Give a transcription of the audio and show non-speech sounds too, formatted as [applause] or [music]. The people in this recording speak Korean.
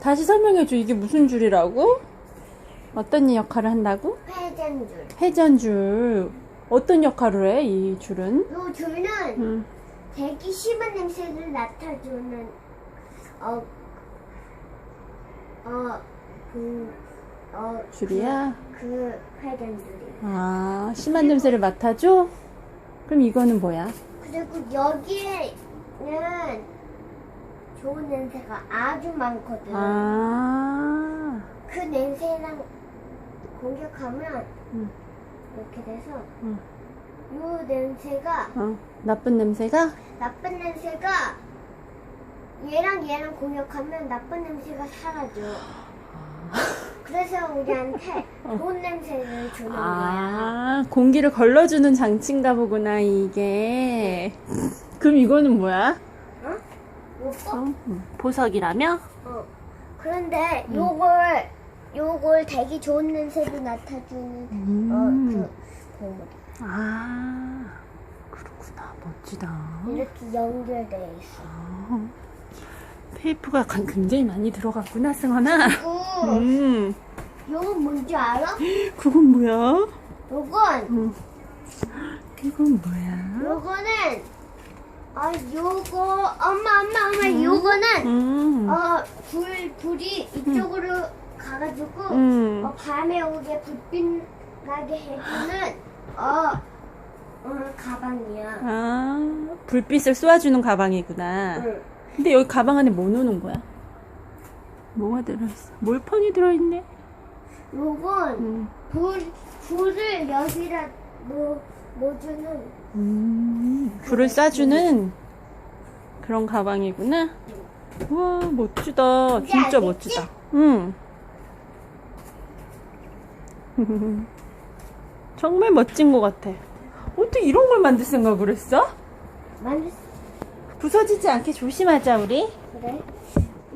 다시 설명해줘. 이게 무슨 줄이라고? 어떤 역할을 한다고? 회전줄. 회전줄. 어떤 역할을 해, 이 줄은? 요 줄은 음. 되게 심한 냄새를 맡아주는 어, 어, 그, 어, 줄이야? 그, 그 회전줄이. 아, 심한 냄새를 맡아줘? 그럼 이거는 뭐야? 그리고 여기에는 좋은 냄새가 아주 많거든. 아, 그 냄새랑 공격하면 음. 이렇게 돼서 음. 요 냄새가 어, 나쁜 냄새가? 나쁜 냄새가 얘랑 얘랑 공격하면 나쁜 냄새가 사라져. [gasps] 그래서 우리한테 좋은 냄새를 주는 거야. 아, 공기를 걸러주는 장치인가 보구나, 이게. 그럼 이거는 뭐야? 어? 요거? 어, 보석이라며? 어. 그런데 요걸 요걸 되게 좋은 냄새도 맡아주는 음. 어, 그 고무. 아, 그렇구나. 멋지다. 이렇게 연결돼 있어. 아, 테이프가 간- 굉장히 많이 들어갔구나, 승원아. 그리고 음, 요거 뭔지 알아? 그건 뭐야? 요건 음. 이건 뭐야? 요거는 아 요거 엄마 엄마 엄마 요거는 음, 어불 불이 이쪽으로 가가지고 음. 어, 밤에 오게 불빛 나게 해주는 어, 어 가방이야. 아, 불빛을 쏘아주는 가방이구나. 응. 근데 여기 가방 안에 뭐 넣는 거야? 뭐가 들어있어? 몰판이 들어있네? 요건 음. 불 불을 여기다 뭐 놓주는 음, 불을 쏴주는 그런 가방이구나. 우와, 멋지다. 진짜? 멋지다. 응. [laughs] 정말 멋진 것 같아. 어떻게 이런 걸 만들 생각을 했어? 만들 부서지지 않게 조심하자, 우리. 그래?